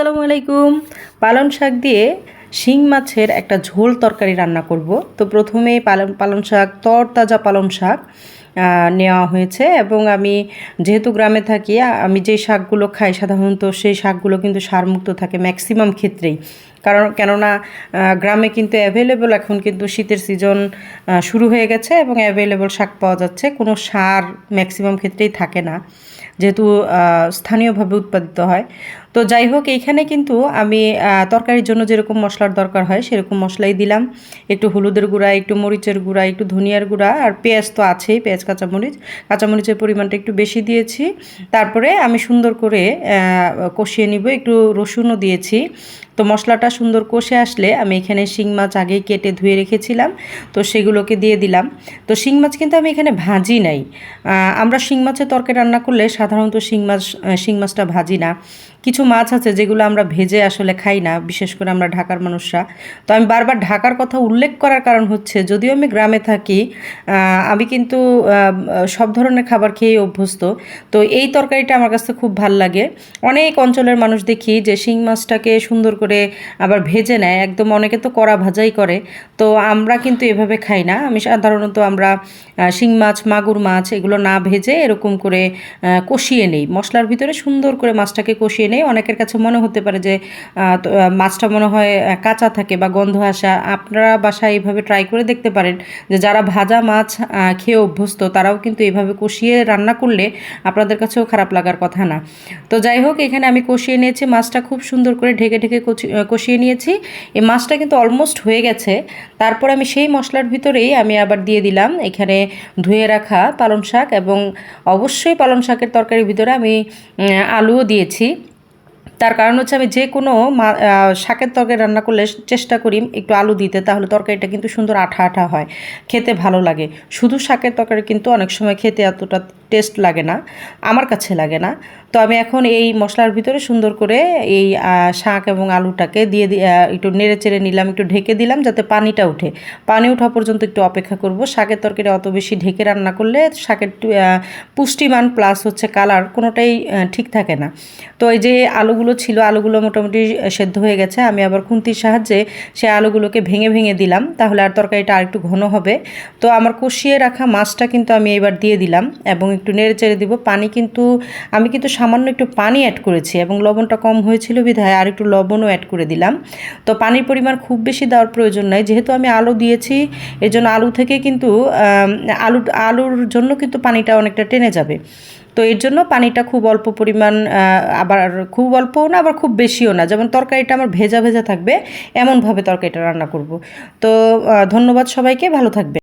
আসসালামু আলাইকুম। পালং শাক দিয়ে শিং মাছের একটা ঝোল তরকারি রান্না করব। তো প্রথমে পালং পালং শাক, তরতাজা পালং শাক নেওয়া হয়েছে এবং আমি যেহেতু গ্রামে থাকি, আমি যে শাকগুলো খাই সাধারণত সেই শাকগুলো কিন্তু সারমুক্ত থাকে ম্যাক্সিমাম ক্ষেত্রেই। কারণ কেননা গ্রামে কিন্তু অ্যাভেলেবল এখন কিন্তু শীতের সিজন শুরু হয়ে গেছে এবং অ্যাভেলেবল শাক পাওয়া যাচ্ছে। কোনো সার ম্যাক্সিমাম ক্ষেত্রেই থাকে না, যেহেতু স্থানীয়ভাবে উৎপাদিত হয়। তো যাই হোক, এইখানে কিন্তু আমি তরকারির জন্য যেরকম মশলার দরকার হয় সেরকম মশলাই দিলাম। একটু হলুদের গুঁড়া, একটু মরিচের গুঁড়া, একটু ধনিয়ার গুঁড়া আর পেঁয়াজ তো আছেই, পেঁয়াজ, কাঁচামরিচ। কাঁচামরিচের পরিমাণটা একটু বেশি দিয়েছি। তারপরে আমি সুন্দর করে কষিয়ে নিব। একটু রসুনও দিয়েছি। তো মশলাটা সুন্দর কষে আসলে আমি এখানে শিং মাছ আগেই কেটে ধুয়ে রেখেছিলাম, তো সেগুলোকে দিয়ে দিলাম। তো শিং মাছ কিন্তু আমি এখানে ভাজি নাই। আমরা শিং মাছের তরকারি রান্না করলে সাধারণত শিং মাছ শিং মাছটা ভাজি না। কিছু মাছ আছে যেগুলো আমরা ভেজে আসলে খাই না, বিশেষ করে আমরা ঢাকার মানুষরা। তো আমি বারবার ঢাকার কথা উল্লেখ করার কারণ হচ্ছে, যদিও আমি গ্রামে থাকি আমি কিন্তু সব ধরনের খাবার খেয়ে অভ্যস্ত। তো এই তরকারিটা আমার কাছে খুব ভালো লাগে। অনেক অঞ্চলের মানুষ দেখি যে শিং মাছটাকে সুন্দর করে আবার ভেজে নেয়। একদম অনেকে তো কড়া ভাজাই করে। তো আমরা কিন্তু এভাবে খাই না। আমি সাধারণত আমরা শিং মাছ, মাগুর মাছ এগুলো না ভেজে এরকম করে কষিয়ে নেই। মশলার ভিতরে সুন্দর করে মাছটাকে কষিয়ে নেই। অনেকের কাছে মনে হতে পারে যে মাছটা মনে হয় কাঁচা থাকে বা গন্ধ আসা। আপনারা বাসায় এইভাবে ট্রাই করে দেখতে পারেন যে, যারা ভাজা মাছ খেয়ে অভ্যস্ত তারাও কিন্তু এইভাবে কষিয়ে রান্না করলে আপনাদের কাছেও খারাপ লাগার কথা না। তো যাই হোক, এখানে আমি কষিয়ে নিয়েছি। মাছটা খুব সুন্দর করে ঢেকে ঢেকে কষিয়ে নিয়েছি। এই মাছটা কিন্তু অলমোস্ট হয়ে গেছে। তারপর আমি সেই মশলার ভিতরেই আমি আবার দিয়ে দিলাম এখানে ধুয়ে রাখা পালং শাক এবং অবশ্যই পালং শাকের তরকারির ভিতরে আমি আলুও দিয়েছি। তার কারণ হচ্ছে আমি যে কোনো শাকের তরকারি রান্না করলে চেষ্টা করি একটু আলু দিতে, তাহলে তরকারিটা কিন্তু সুন্দর আঠা আঠা হয়, খেতে ভালো লাগে। শুধু শাকের তরকারি কিন্তু অনেক সময় খেতে এতটা টেস্ট লাগে না, আমার কাছে লাগে না। তো আমি এখন এই মশলার ভিতরে সুন্দর করে এই শাক এবং আলুটাকে দিয়ে একটু নেড়ে চেড়ে নিলাম, একটু ঢেকে দিলাম যাতে পানিটা উঠে পানি ওঠা পর্যন্ত একটু অপেক্ষা করব। শাকের তরকারি অত বেশি ঢেকে রান্না করলে শাকের পুষ্টিমান প্লাস হচ্ছে কালার কোনোটাই ঠিক থাকে না। তো এই যে আলুগুলো ছিল, আলুগুলো মোটামুটি সেদ্ধ হয়ে গেছে। আমি আবার খুন্তির সাহায্যে সে আলুগুলোকে ভেঙে ভেঙে দিলাম। তাহলে আর তরকারিটা আর একটু ঘন হবে। তো আমার কষিয়ে রাখা মাছটা কিন্তু আমি এবার দিয়ে দিলাম এবং একটু নেড়ে চেড়ে দিব। পানি কিন্তু, আমি কিন্তু সামান্য একটু পানি অ্যাড করেছি এবং লবণটা কম হয়েছিল বিধায় আর একটু লবণও অ্যাড করে দিলাম। তো পানির পরিমাণ খুব বেশি দেওয়ার প্রয়োজন নাই। যেহেতু আমি আলু দিয়েছি এর জন্য আলু থেকে কিন্তু আলু, আলুর জন্য কিন্তু পানিটা অনেকটা টেনে যাবে। তো এর জন্য পানিটা খুব অল্প পরিমাণ আবার খুব অল্পও না, আবার খুব বেশিও না। যেমন তরকারিটা আমার ভেজা ভেজা থাকবে, এমনভাবে তরকারিটা রান্না করব। তো ধন্যবাদ সবাইকে, ভালো থাকবে